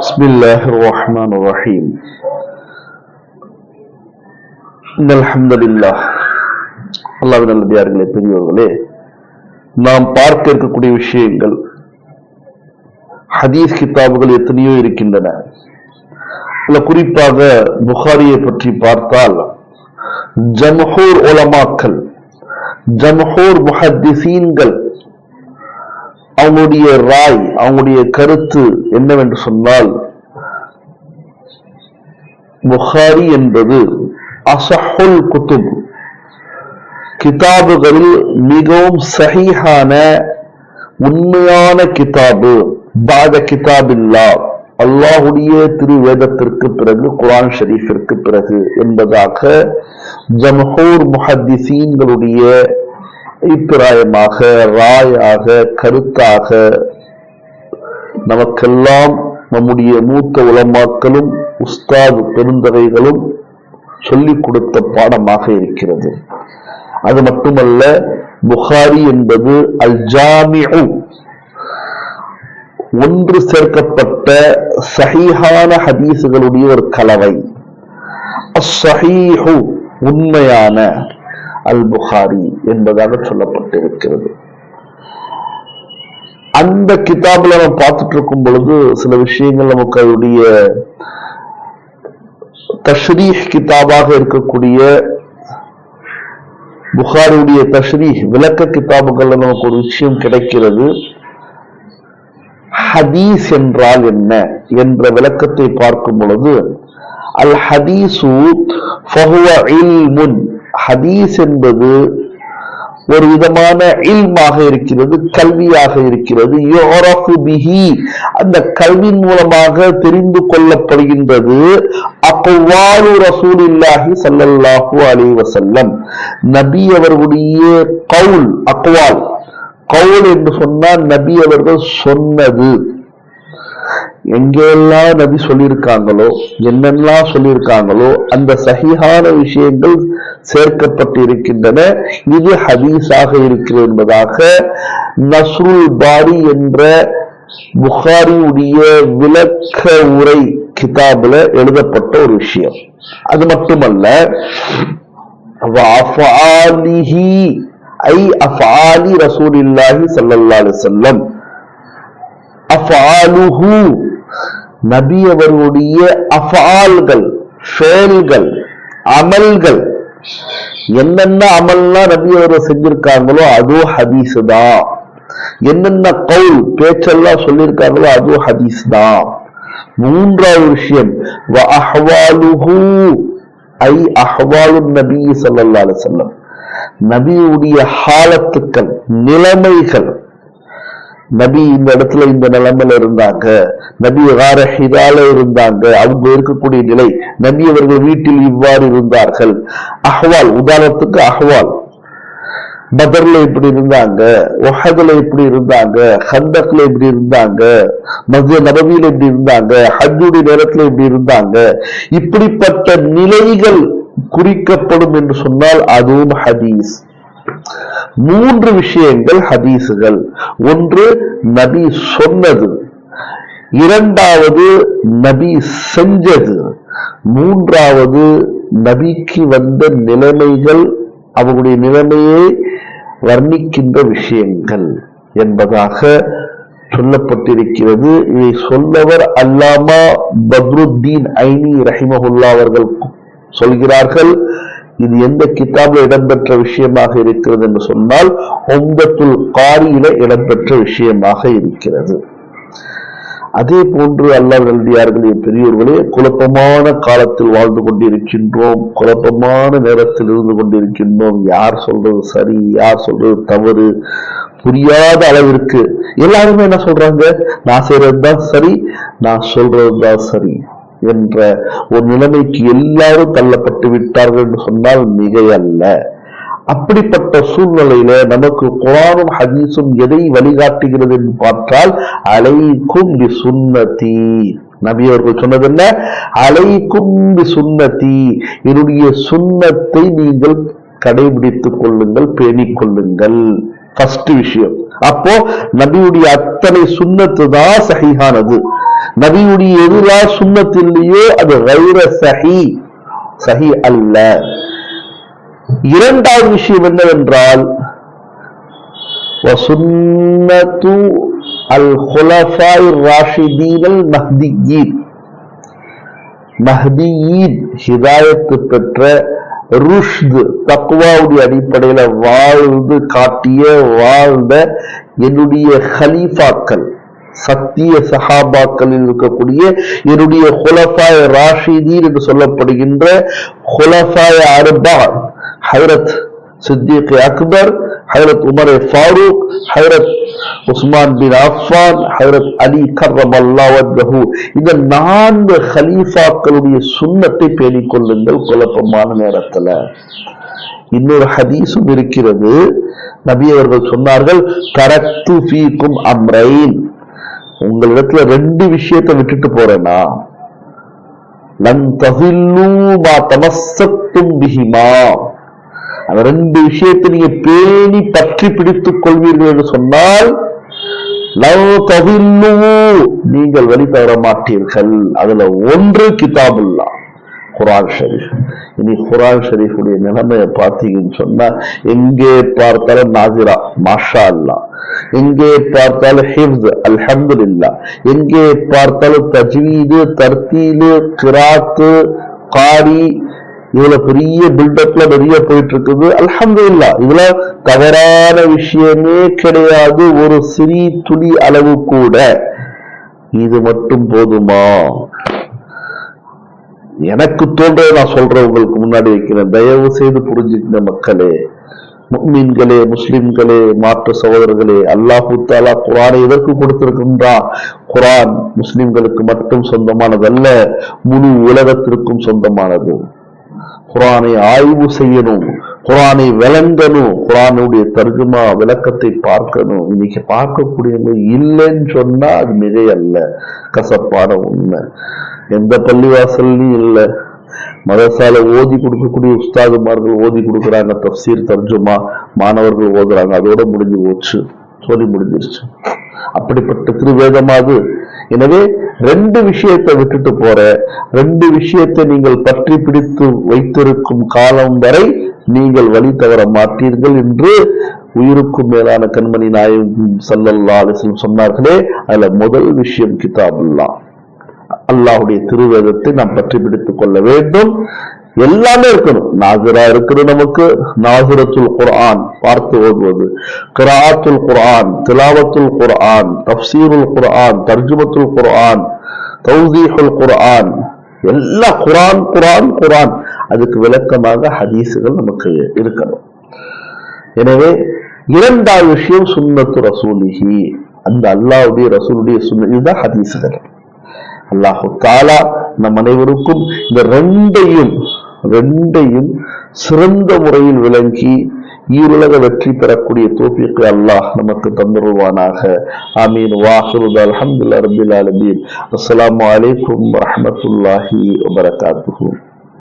بسم الله الرحمن الرحيم إن الحمد لله அல்லாஹ் நல்லடியார்களே பெரியவர்களே நாம் பார்க்க இருக்கக்கூடிய விஷயங்கள் ஹதீஸ் கிதாபுகள் எத்தனையோ இருக்கின்றன இல்ல குறிப்பாக புகாரியை பற்றி பார்த்தால் ஜம்ஹூர் உலமாக்கள் ஜம்ஹூர் முஹத்திசீன்கள் அவங்களுடைய ராய் அவங்களுடைய கருத்து என்னவென்று சொன்னால் புகாரி என்பது அசஹுல் குத்துப். கிதாபுகளில் மிகவும் சகிஹான உண்மையான கிதாபு பாத கிதாபில்லா அல்லாஹுடைய திருவேதத்திற்கு பிறகு குரான் ஷரீஃபிற்கு பிறகு என்பதாக ஜம்ஹூர் முஹத்திசீன்களுடைய அபிப்பிராயமாக ராயாக கருத்தாக நமக்கெல்லாம் நம்முடைய மூத்த உலமாக்களும் உஸ்தாது பெருந்தகைகளும் சொல்லிக் கொடுத்த பாடமாக இருக்கிறது. அது மட்டுமல்ல புகாரி என்பது அல் ஜாமிஉ ஒன்று சேர்க்கப்பட்ட சஹீஹான ஹதீசுகளுடைய ஒரு கலவை. அஸ்ஸஹீஹு உண்மையான அல் புகாரி என்பதாக சொல்லப்பட்டிருக்கிறது. அந்த கிதாபில் நம்ம பார்த்துட்டு இருக்கும் பொழுது சில விஷயங்கள் நமக்கு அதனுடைய தஷ்ரீஹ் கிதாபாக இருக்கக்கூடிய புகாரியுடைய தஷ்ரீஹ் விளக்க கிதாபுகள்ல நமக்கு ஒரு விஷயம் கிடைக்கிறது. ஹதீஸ் என்றால் என்ன என்ற விளக்கத்தை பார்க்கும் பொழுது அல் ஹதீசு ஃபஹுவ இல்முன் ஹதீஸ் என்பது ஒரு விதமான இல்மாக இருக்கிறது கல்வியாக இருக்கிறது. பிஹி. அந்த கல்வியின் மூலமாக தெரிந்து கொள்ளப்படுகின்றது அக்வாலு ரசூலில்லாஹி சல்லல்லாஹு அலி வசல்லம் நபி அவர்களுடைய கவுல் அக்வால். கவுல் என்று சொன்னால் நபி அவர்கள் சொன்னது. எங்கெல்லாம் நபி சொல்லியிருக்காங்களோ என்னெல்லாம் சொல்லியிருக்காங்களோ அந்த சகிஹான விஷயங்கள் சேர்க்கப்பட்டு இருக்கின்றன இது ஹதீஸாக இருக்கிறது என்பதாக நசுல் பாரி என்ற புகாரியுடைய விளக்க உரை கிதாபில் எழுதப்பட்ட ஒரு விஷயம். அது மட்டுமல்ல ஐ அஃபாலி ரசூலில்லாஹி ஸல்லல்லாஹு அலைஹி வஸல்லம் நபி அவர்களுடைய அஃஆல்கள் செயல்கள் அமல்கள் என்னென்ன அமல்லாம் நபி அவர்கள் செஞ்சிருக்காங்களோ அதுவும் ஹதீஸ் தான் என்னென்ன கவுல் பேச்செல்லாம் சொல்லியிருக்காங்களோ அதுவும் ஹதீஸ் தான் மூன்றாவது விஷயம் ஐ அஹ்வாலு நபி சொல்லல்லா செல்லம் நபியுடைய ஹாலத்துக்கள் நிலைமைகள் நபி இந்த இடத்துல இந்த நிலைமையில இருந்தாங்க. நபி வேற ஹிதால இருந்தாங்க. அவங்க இருக்கக்கூடிய நிலை நபி அவர்கள் வீட்டில் இவ்வாறு இருந்தார்கள். அஹ்வால் உதாரணத்துக்கு அஹ்வால். பதர்ல இப்படி இருந்தாங்க ஒஹதுல இப்படி இருந்தாங்க ஹந்தக்ல இப்படி இருந்தாங்க மஸ்ஜித் நபவியில இப்படி இருந்தாங்க ஹஜ்ஜுடைய நேரத்துல இப்படி இருந்தாங்க. இப்படிப்பட்ட நிலைகள் குறிக்கப்படும் என்று சொன்னால் அதுவும் ஹதீஸ். மூன்று விஷயங்கள் ஹதீஸுகள் ஒன்று நபி சொன்னது. இரண்டாவது நபி செஞ்சது. மூன்றாவது நபிக்கு வந்த நிலைமைகள் அவருடைய நிலைமையை வர்ணிக்கின்ற விஷயங்கள் என்பதாக சொல்லப்பட்டிருக்கிறது. இதை சொல்லவர் அல்லாமா பத்ருத்தீன் ஐனி ரஹிமஹுல்லா அவர்கள் சொல்கிறார்கள். இது எந்த கிதாபில் இடம்பெற்ற விஷயமாக இருக்கிறது என்று சொன்னால் ஒம்பத்துல் காரியில இடம்பெற்ற விஷயமாக இருக்கிறது. அதே போன்று அல்லாஹ் பெரியோர்களே குழப்பமான காலத்தில் வாழ்ந்து கொண்டிருக்கின்றோம் குழப்பமான நேரத்தில் இருந்து கொண்டிருக்கின்றோம். யார் சொல்றது சரி யார் சொல்றது தவறு புரியாத அளவிற்கு. எல்லாருமே என்ன சொல்றாங்க? நான் செய்யறது தான் சரி நான் சொல்றது தான் சரி. என்ற ஒரு நிலைமைக்கு எல்லாரும் தள்ளப்பட்டு விட்டார்கள் என்று சொன்னால் மிகையல்ல. அப்படிப்பட்ட சூழ்நிலையில நமக்கு குரானும் ஹதீஸும் எதை வழிகாட்டுகிறது என்று பார்த்தால் அலைக்கும் பி சுன்னதி நபி அவர்கள் சொன்னது என்ன? அலைக்கும் சுன்னதி என்னுடைய சுண்ணத்தை நீங்கள் கடைபிடித்துக் கொள்ளுங்கள் பேணிக் கொள்ளுங்கள். ஃபர்ஸ்ட் விஷயம். அப்போ நபியுடைய அத்தனை சுண்ணத்து தான் சஹீஹானது. நபியுடைய எதிரா சுண்ணத்திலேயோ அது கைர சஹி சஹி அல்ல. இரண்டாவது விஷயம் என்னவென்றால் சுன்னத்து அல் ஹுலஃபாய் ராஷிதீன் மஹ்தியீன். மஹ்தியீன் ஹிதாயத்து பெற்ற ருஷ்து தக்குவாவுடைய அடிப்படையில் வாழ்ந்து காட்டிய வாழ்ந்த என்னுடைய ஹலீஃபாக்கள். சத்திய சஹாபாக்களில் இருக்கக்கூடிய என்னுடைய ஹுலஃபாய ராஷிதீன் என்று சொல்லப்படுகின்ற ஹுலஃபாய அர்பா ஹைரத் சித்திக் அக்பர் ஹைரத் உமர் ஃபாரூக் ஹைரத் உஸ்மான் பின் அஃபான் ஹைரத் அலி கர்ரம் அல்லாஹு இந்த நான்கு ஹலீஃபாக்களுடைய சுண்ணத்தை பேணிக்கொள்ளுங்கள் குழப்பமான நேரத்துல. இன்னொரு ஹதீஸும் இருக்கிறது. நபி அவர்கள் சொன்னார்கள் கரத்து ஃபீக்கும் அம்ரைன். உங்களிடத்துல ரெண்டு விஷயத்தை விட்டுட்டு போறேன்னா லன் பிஹிமா. அந்த ரெண்டு விஷயத்தை நீங்க பேணி பற்றி பிடித்துக் கொள்வீர்கள் என்று சொன்னால் நீங்கள் வழி தவற மாட்டீர்கள். அதுல ஒன்று கிதாபுல்லா. குரான் ஷரீஃப். இனி குரான் ஷரீஃபுடைய நிலைமையை பார்த்தீங்கன்னு சொன்னா எங்கே பார்த்தாலும் நாசிரா மாஷா அல்லா எங்கே பார்த்தாலும் ஹிப்ஸ் அல்ஹம்துலில்லா. எங்கே பார்த்தாலும் தஜ்வீது தர்த்தீலு கிராத்து காரி இவ்வளவு பெரிய பில்டப்ல நிறைய போயிட்டு இருக்குது அல்ஹம்துலில்லா. இதுல தவறான விஷயமே கிடையாது. ஒரு சிறி துளி அளவு கூட. இது மட்டும் போதுமா? எனக்கு தோன்றதை நான் சொல்றேன் உங்களுக்கு முன்னாடி வைக்கிறேன் தயவு செய்து புரிஞ்சுக்கிற மக்களே முக்மீன்களே முஸ்லிம்களே மாற்று சகோதரர்களே அல்லாஹு தாலா குரானை எதற்கு கொடுத்திருக்கின்றான்? குரான் முஸ்லிம்களுக்கு மட்டும் சொந்தமானதல்ல முழு உலகத்திற்கும் சொந்தமானது. குரானை ஆய்வு செய்யணும். குரானை விளங்கணும் குரானுடைய தர்ஜுமா விளக்கத்தை பார்க்கணும் இன்னைக்கு பார்க்கக்கூடியவங்க இல்லைன்னு சொன்னா அது மிகை அல்ல கசப்பான உண்மை. எந்த பள்ளிவாசல்லையும் இல்லை. மதசால ஓதி கொடுக்கக்கூடிய உஸ்தாதுமார்கள் ஓதி கொடுக்குறாங்க தப்சீர் தர்ஜுமா மாணவர்கள் ஓதுறாங்க. அதோட முடிஞ்சு போச்சு. சொல்லி முடிஞ்சிருச்சு. அப்படிப்பட்ட திருவேதமாவது எனவே ரெண்டு விஷயத்தை விட்டுட்டு போற ரெண்டு விஷயத்தை நீங்கள் பற்றி பிடித்து வைத்திருக்கும் காலம் வரை நீங்கள் வழி தவற மாட்டீர்கள் என்று உயிருக்கும் மேலான கண்மணி நாயகம் சல்லல்லா அலிஸ்லம் சொன்னார்களே அதுல முதல் விஷயம் கிதாபுல்லா அல்லாஹுடைய திருவேதத்தை நாம் பற்றி பிடித்துக் கொள்ள வேண்டும். எல்லாமே இருக்கணும். நாசிரா இருக்கிறது நமக்கு. நாசிரத்துல் குர்ஆன் பார்த்து ஓதுவது. கிராத்துல் குர்ஆன் திலாவத்துல் குர்ஆன் தப்சீருல் குர்ஆன் தர்ஜுமத்துல் குர்ஆன் தௌசீஹுல் குர்ஆன். எல்லா குரான் குரான் குரான் அதுக்கு விளக்கமாக ஹதீஸுகள் நமக்கு இருக்கணும். எனவே இரண்டாவது விஷயம் சுண்ணத்து ரசூலிஹி. அந்த அல்லாவுடைய ரசூலுடைய சுன்ன இதுதான் ஹதீஸுகள் அல்லாஹு தாலா நம் அனைவருக்கும் இந்த ரெண்டையும் ரெண்டையும் சிறந்த முறையில் விளங்கி ஈருலக வெற்றி பெறக்கூடிய தோப்பிக்கு அல்லாஹ் நமக்கு தந்துருவானாக ஆமீன். வாஹருத் அல்ஹம்துலில்லாஹி ரப்பில் அலமீன் அஸ்லாம் வலைக்கம் வரமத்துல்லாஹி வபரகாத்துஹு.